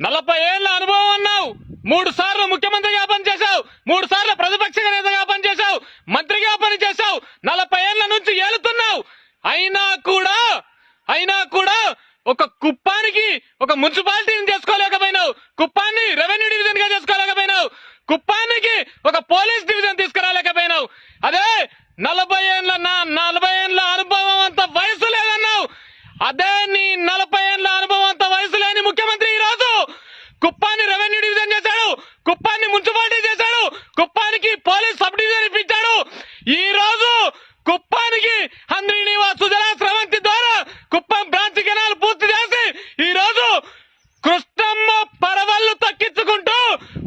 నలభై ఏళ్ళ అనుభవం అన్నావు. మూడు సార్లు ముఖ్యమంత్రిగా పనిచేశావు మూడు సార్లు ప్రతిపక్ష నేతగా పనిచేశావు మంత్రిగా పనిచేశావు నలభై ఏళ్ళ నుంచి ఏలుతున్నావు. అయినా కూడా అయినా కూడా ఒక కుప్పానికి ఒక మున్సిపాలిటీని చేసుకోలేకపోయినావు. కుప్పాన్ని రెవెన్యూ డివిజన్గా చేసుకోలేకపోయినావు. కుప్పానికి ఒక పోలీస్ డివిజన్ తీసుకురాలేకపోయినావు. అదే నలభై ఏళ్ళ నా నలభై ఏళ్ళ అనుభవం అంత వయసు లేదన్నావు. అదే నీ నలభై ఏళ్ళ అనుభవం అంత వయసు లేని ముఖ్యమంత్రి ఈ రోజు కుప్పాన్ని రెవెన్యూ డివిజన్ చేశాడు కుప్పాన్ని మున్సిపాలిటీ చేశాడు కుప్పానికి పోలీస్ సబ్ డివిజన్ ఇప్పించాడు ఈ రోజు కుప్పానికి హంద్రి నివాస్ సుజలా స్రవంతి ద్వారా కుప్పం బ్రాంచ్ కెనాల్ పూర్తి చేసి ఈ రోజు కృష్ణమ్మ పరవళ్ళు తక్కించుకుంటూ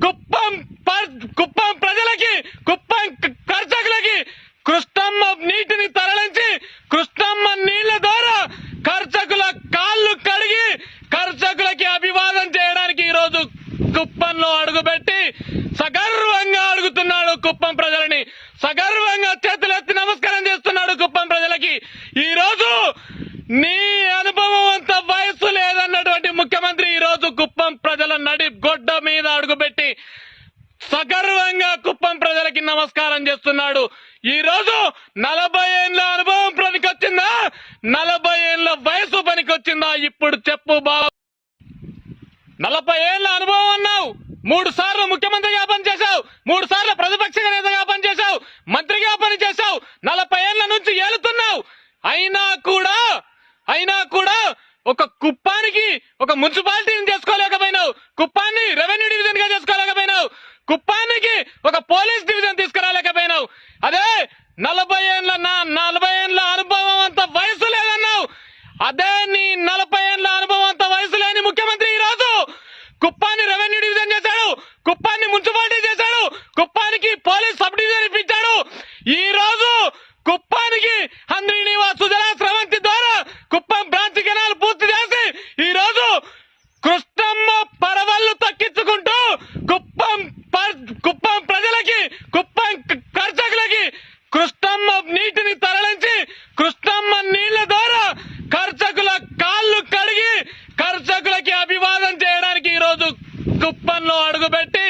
కుప్పం ప- కుప్పం ప్రజలకి కుప్పం క- కర్షకులకి కృష్ణమ్మ నీటిని తరలించి కృష్ణమ్మ నీళ్ళ ద్వారా కర్షకుల కాళ్ళు కడిగి కర్షకులకి అభివాదం చేయడానికి ఈ రోజు కుప్పంలో అడుగుపెట్టి సగర్వంగా అడుగుతున్నాడు కుప్పం ప్రజలని. సగర్వంగా చేతులెత్తి నమస్కారం చేస్తున్నాడు కుప్పం ప్రజలకి. ఈ రోజు నీ అనుభవం అంత వయసు లేదన్నటువంటి ముఖ్యమంత్రి ఈ రోజు కుప్పం ప్రజల నడి గొడ్డ మీద అడుగుపెట్టి సగర్వంగా కుప్పం ప్రజలకి నమస్కారం చేస్తున్నాడు. ఈ రోజు నలభై ఏళ్ళ అనుభవం పనికొచ్చిందా నలభై ఏళ్ళ వయసు పనికొచ్చిందా? ఇప్పుడు చెప్పు బాబు. నలభై ఏళ్ళ అనుభవం అన్నావు. మూడు సార్లు ముఖ్యమంత్రిగా పనిచేశావు మూడు సార్లు ప్రతిపక్ష నేతగా పనిచేశావు మంత్రిగా పనిచేశావు నలభై ఏళ్ళ నుంచి ఏలుతున్నావు. అయినా కూడా అయినా కూడా ఒక కుప్పానికి ఒక మున్సిపాలిటీని చేసుకోలేకపోయినావు. కుప్పాన్ని రెవెన్యూ డివిజన్గా చేసుకోలేకపోయినావు. కుప్పానికి ఒక పోలీస్ డివిజన్ తీసుకురాలేకపోయినావు. అదే నలభై ఏళ్ళ నా నలభై ఏళ్ళ అనుభవం అంత వయసు లేదన్నావు. అదే నీ నలభై ఏళ్ళ అనుభవం అంత వయసు లేని ముఖ్యమంత్రి ఈ రోజు కుప్పాన్ని రెవెన్యూ డివిజన్ చేశాడు కుప్పాన్ని మున్సిపాలిటీ చేశాడు. కుప్పానికి పోలీస్ సబ్ డివిజన్ ఇప్పించాడు. ఈ రోజు కుప్పానికి హంద్రి కుప్పంలో అడుగుపెట్టి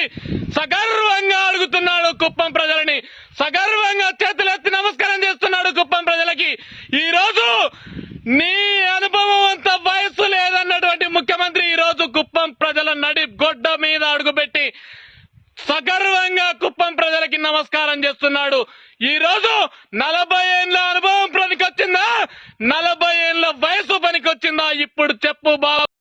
సగర్వంగా అడుగుతున్నాడు కుప్పం ప్రజలని. సగర్వంగా చేతులెత్తి నమస్కారం చేస్తున్నాడు కుప్పం ప్రజలకి. ఈ రోజు నీ అనుభవం అంత వయసు లేదన్నటువంటి ముఖ్యమంత్రి ఈ రోజు కుప్పం ప్రజల నడి గొడ్డ మీద అడుగుపెట్టి సగర్వంగా కుప్పం ప్రజలకి నమస్కారం చేస్తున్నాడు. ఈ రోజు నలభై ఏళ్ళ అనుభవం పనికొచ్చిందా నలభై ఏళ్ళ వయసు పనికొచ్చిందా? ఇప్పుడు చెప్పు బాబు.